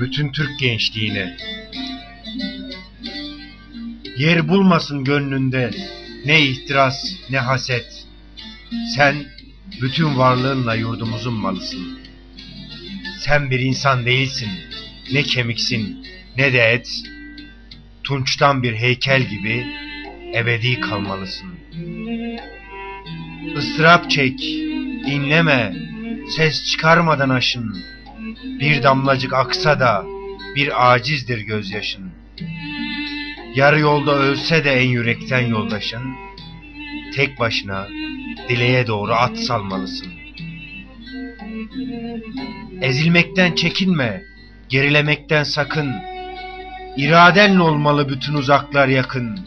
bütün Türk gençliğine. Yer bulmasın gönlünde ne ihtiras ne haset. Sen bütün varlığınla yurdumuzun malısın. Sen bir insan değilsin, ne kemiksin ne de et. Tunçtan bir heykel gibi ebedi kalmalısın. Istırap çek, dinleme, ses çıkarmadan aşın. Bir damlacık aksa da bir acizdir gözyaşın. Yarı yolda ölse de en yürekten yoldaşın, tek başına dileğe doğru at salmalısın. Ezilmekten çekinme, gerilemekten sakın. İradenle olmalı bütün uzaklar yakın.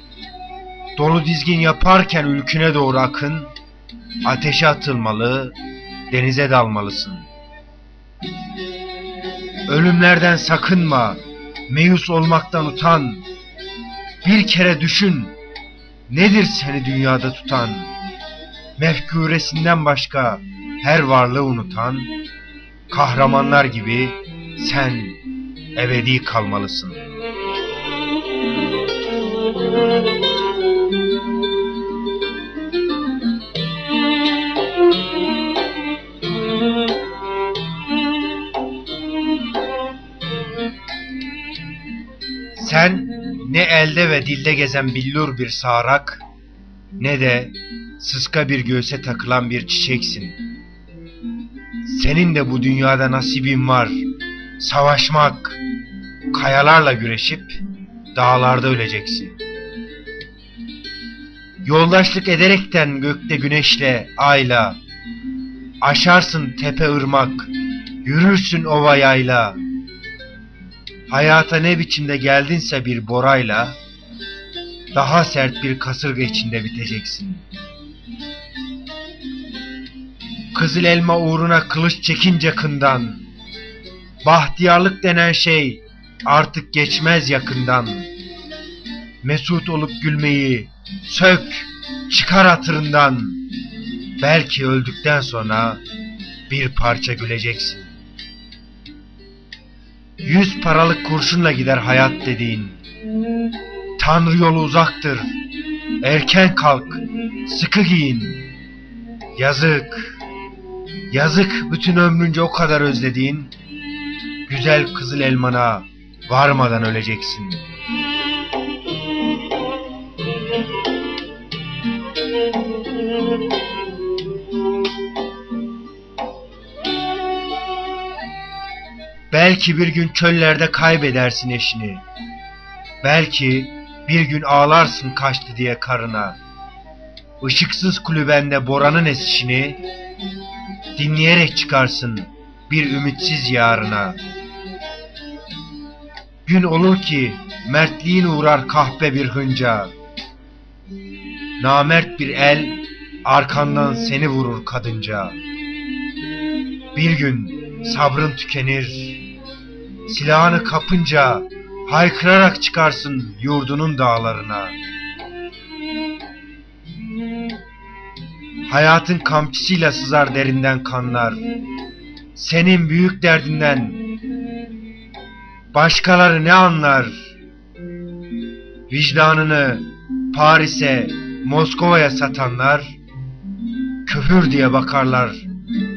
Dolu dizgin yaparken ülküne doğru akın. Ateşe atılmalı, denize dalmalısın. Ölümlerden sakınma, meyus olmaktan utan. Bir kere düşün, nedir seni dünyada tutan? Mefküresinden başka her varlığı unutan, kahramanlar gibi sen ebedi kalmalısın. Sen elde ve dilde gezen billur bir sağrak, ne de sıska bir göğse takılan bir çiçeksin. Senin de bu dünyada nasibin var. Savaşmak, kayalarla güreşip dağlarda öleceksin. Yoldaşlık ederekten gökte güneşle, ayla, aşarsın tepe ırmak, yürürsün ova yayla. Hayata ne biçimde geldinse bir borayla, daha sert bir kasırga içinde biteceksin. Kızıl elma uğruna kılıç çekince kından, bahtiyarlık denen şey artık geçmez yakından. Mesut olup gülmeyi sök, çıkar hatırından. Belki öldükten sonra bir parça güleceksin. Yüz paralık kurşunla gider hayat dediğin. Tanrı yolu uzaktır. Erken kalk, sıkı giyin. Yazık, yazık bütün ömrünce o kadar özlediğin güzel kızıl elmana varmadan öleceksin. Belki bir gün çöllerde kaybedersin eşini. Belki bir gün ağlarsın kaçtı diye karına. Işıksız kulübende boranın esişini dinleyerek çıkarsın bir ümitsiz yarına. Gün olur ki mertliğin uğrar kahpe bir hınca. Namert bir el arkandan seni vurur kadınca. Bir gün sabrın tükenir, silahını kapınca haykırarak çıkarsın yurdunun dağlarına. Hayatın kamçısıyla sızar derinden kanlar. Senin büyük derdinden başkaları ne anlar? Vicdanını Paris'e, Moskova'ya satanlar küfür diye bakarlar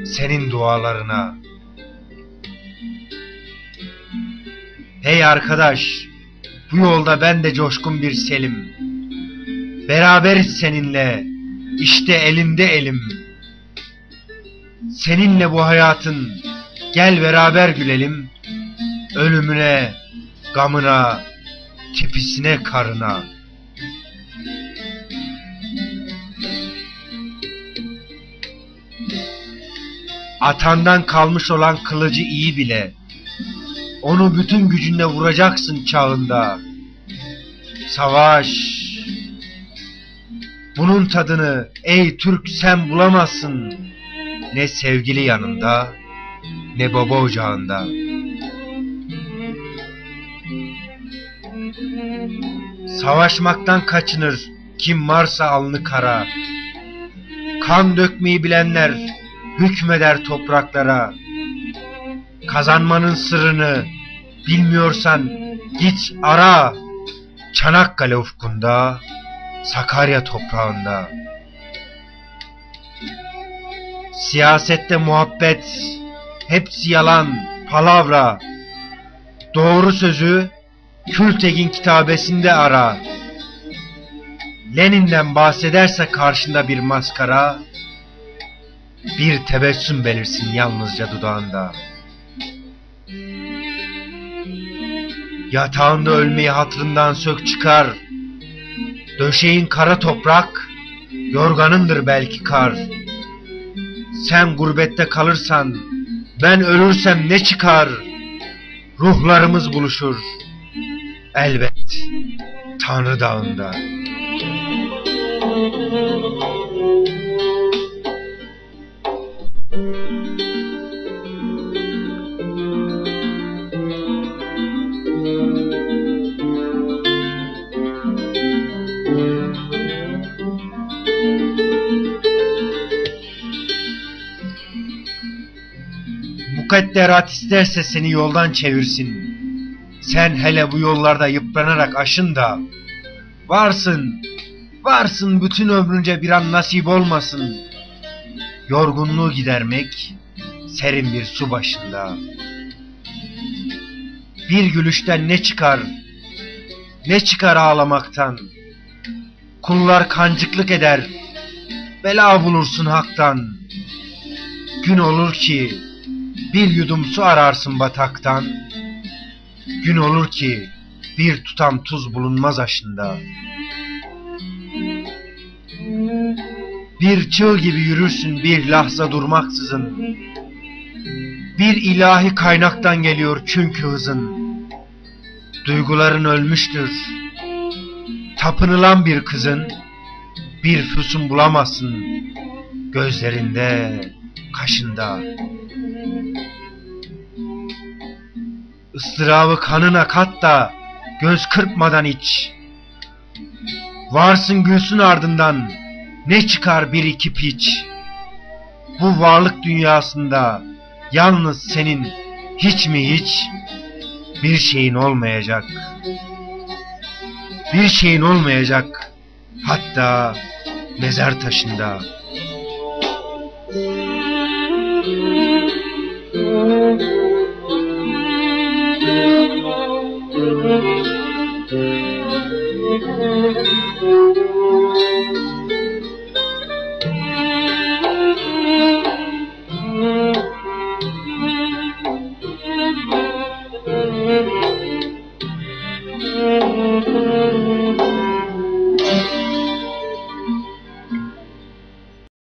senin dualarına. Hey arkadaş, bu yolda ben de coşkun bir Selim. Beraberiz seninle, işte elimde elim. Seninle bu hayatın, gel beraber gülelim. Ölümüne, gamına, tipisine karına. Atandan kalmış olan kılıcı iyi bile. Onu bütün gücünle vuracaksın çağında. Savaş. Bunun tadını ey Türk sen bulamazsın. Ne sevgili yanında ne baba ocağında. Savaşmaktan kaçınır kim varsa alnı kara. Kan dökmeyi bilenler hükmeder topraklara. Kazanmanın sırrını Bilmiyorsan git ara. Çanakkale ufkunda, Sakarya toprağında. Siyasette muhabbet, hepsi yalan, palavra. Doğru sözü Kültegin kitabesinde ara. Lenin'den bahsederse karşında bir maskara, bir tebessüm belirsin yalnızca dudağında. Yatağında ölmeyi hatırından sök çıkar. Döşeğin kara toprak, yorganındır belki kar. Sen gurbette kalırsan, ben ölürsem ne çıkar? Ruhlarımız buluşur. Elbet Tanrı dağında. Mukadderat isterse seni yoldan çevirsin. Sen hele bu yollarda yıpranarak aşın da varsın, varsın bütün ömrünce bir an nasip olmasın. Yorgunluğu gidermek serin bir su başında. Bir gülüşten ne çıkar, ne çıkar ağlamaktan. Kullar kancıklık eder, bela bulursun haktan. Gün olur ki bir yudum su ararsın bataktan. Gün olur ki bir tutam tuz bulunmaz aşında. Bir çığ gibi yürürsün bir lahza durmaksızın. Bir ilahi kaynaktan geliyor çünkü hızın. Duyguların ölmüştür. Tapınılan bir kızın bir füsun bulamazsın gözlerinde, kaşında. Istırabı kanına kat da göz kırpmadan iç. Varsın gülsün ardından ne çıkar bir iki piç. Bu varlık dünyasında yalnız senin hiç mi hiç bir şeyin olmayacak. Bir şeyin olmayacak hatta mezar taşında. Thank you.